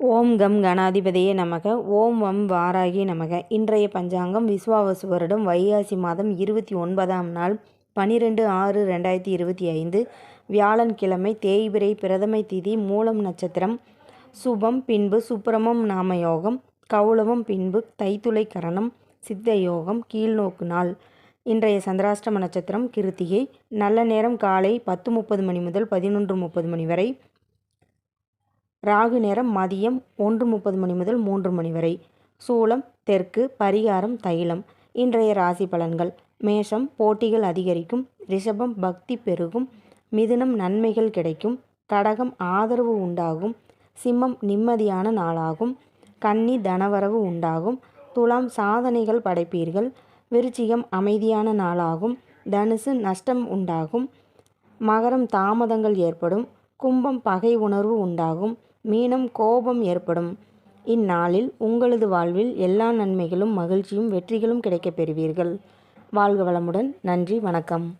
ஓம் come கணாதிபதியே நமக. ஓம் வம் வாராகி நமக. இன்றைய பஞ்சாங்கம் விஸ்வாவசு வருடம் வைகாசி மாதம் இருபத்தி ஒன்பதாம் நாள் பனிரெண்டு ஆறு ரெண்டாயிரத்தி இருபத்தி ஐந்து. வியாழன்கிழமை தேய்பிரை பிரதமை திதி மூலம் நட்சத்திரம். சுபம் பின்பு சுப்பிரமம் நாமயோகம். கௌளவம் பின்பு தைத்துளை கரணம். சித்த யோகம் கீழ்நோக்கு நாள். இன்றைய சந்திராஷ்டம நட்சத்திரம் கிருத்திகை. நல்ல நேரம் காலை பத்து முப்பது மணி முதல் பதினொன்று முப்பது மணி வரை. ராகு நேரம் மதியம் ஒன்று முப்பது மணி முதல் மூன்று மணி வரை. சூளம் தெற்கு பரிகாரம் தைலம். இன்றைய ராசி பலன்கள். மேஷம் போட்டிகள் அதிகரிக்கும். ரிஷபம் பக்தி பெருகும். மிதுனம் நன்மைகள் கிடைக்கும். கடகம் ஆதரவு உண்டாகும். சிம்மம் நிம்மதியான நாளாகும். கன்னி தனவரவு உண்டாகும். துலாம் சாதனைகள் படைப்பீர்கள். விருச்சிகம் அமைதியான நாளாகும். தனுசு நஷ்டம் உண்டாகும். மகரம் தாமதங்கள் ஏற்படும். கும்பம் பகை உணர்வு உண்டாகும். மீனம் கோபம் ஏற்படும். இந்நாளில் உங்களது வாழ்வில் எல்லா நன்மைகளும் மகிழ்ச்சியும் வெற்றிகளும் கிடைக்கப் பெறுவீர்கள். வாழ்க வளமுடன். நன்றி வணக்கம்.